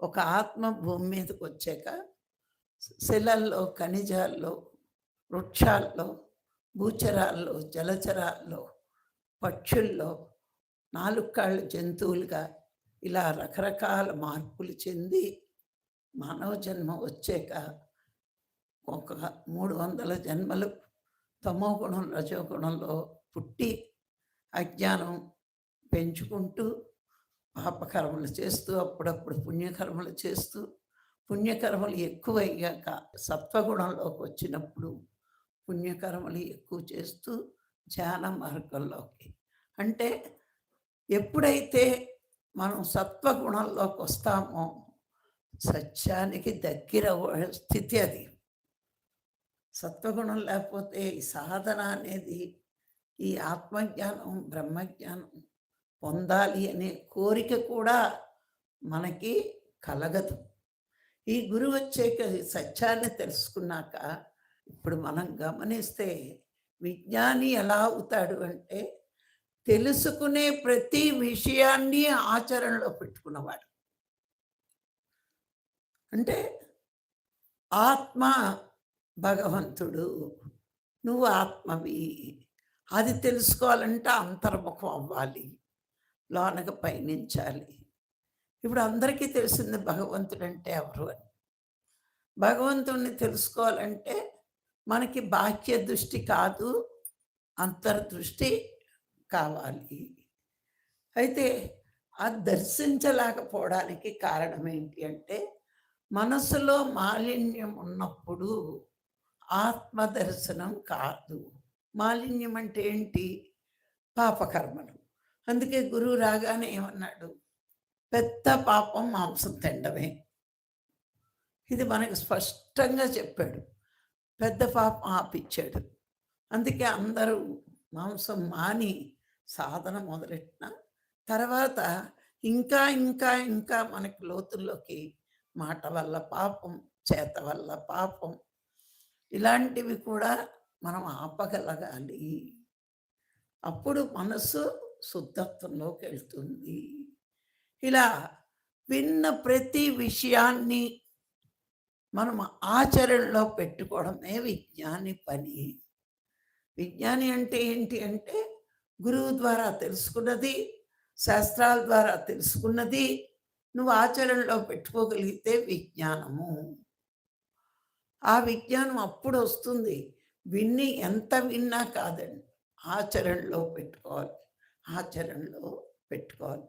ఒక ఆత్మ భూమి మీదకి వచ్చాక శిలల్లో ఖనిజాల్లో వృక్షాల్లో భూచరాల్లో జలచరాల్లో పక్షుల్లో నాలుగు కాళ్ళ జంతువులుగా ఇలా రకరకాల మార్పులు చెంది మానవ జన్మ వచ్చాక ఒక మూడు వందల జన్మలు తమో గుణం రజోగుణంలో పుట్టి అజ్ఞానం పెంచుకుంటూ పాపకర్మలు చేస్తూ అప్పుడప్పుడు పుణ్యకర్మలు చేస్తూ పుణ్యకర్మలు ఎక్కువయ్యాక సత్వగుణంలోకి వచ్చినప్పుడు పుణ్యకర్మలు ఎక్కువ చేస్తూ ధ్యాన మార్గంలోకి. అంటే ఎప్పుడైతే మనం సత్వగుణంలోకి వస్తామో సత్యానికి దగ్గర స్థితి అది. సత్వగుణం లేకపోతే ఈ సాధన అనేది ఈ ఆత్మజ్ఞానం బ్రహ్మజ్ఞానం పొందాలి అనే కోరిక కూడా మనకి కలగదు. ఈ గురువు వచ్చాక సత్యాన్ని తెలుసుకున్నాక ఇప్పుడు మనం గమనిస్తే విజ్ఞాని ఎలా అవుతాడు అంటే తెలుసుకునే ప్రతి విషయాన్ని ఆచరణలో పెట్టుకున్నవాడు. అంటే ఆత్మ భగవంతుడు నువ్వు ఆత్మవి అది తెలుసుకోవాలంటే అంతర్ముఖం అవ్వాలి. లోనగా పయనించాలి. ఇప్పుడు అందరికీ తెలిసింది భగవంతుడు అంటే ఎవరు అని. భగవంతుడిని తెలుసుకోవాలంటే మనకి బాహ్య దృష్టి కాదు అంతర్దృష్టి కావాలి. అయితే అది దర్శించలేకపోవడానికి కారణం ఏంటి అంటే మనసులో మాలిన్యం ఉన్నప్పుడు ఆత్మ దర్శనం కాదు. మాలిన్యం అంటే ఏంటి? పాపకర్మలు. అందుకే గురువు రాగానే ఏమన్నాడు? పెద్ద పాపం మాంసం తినడమే ఇది మనకు స్పష్టంగా చెప్పాడు. పెద్ద పాపం ఆపిచ్చాడు. అందుకే అందరూ మాంసం మాని సాధన మొదలెట్టిన తర్వాత ఇంకా ఇంకా ఇంకా మనకి లోతుల్లోకి మాట వల్ల పాపం చేత వల్ల పాపం ఇలాంటివి కూడా మనం ఆపగలగాలి. అప్పుడు మనసు శుద్ధత్వంలోకి వెళ్తుంది ఇలా విన్న ప్రతి విషయాన్ని మనం ఆచరణలో పెట్టుకోవడమే విజ్ఞాని పని. విజ్ఞాని అంటే ఏంటి అంటే గురువు ద్వారా తెలుసుకున్నది శాస్త్రాల ద్వారా తెలుసుకున్నది నువ్వు ఆచరణలో పెట్టుకోగలిగితే విజ్ఞానము. ఆ విజ్ఞానం అప్పుడు వస్తుంది విన్ని ఎంత విన్నా కాదండి ఆచరణలో పెట్టుకోవాలి. ఆచరణలో పెట్టుకోవాలి.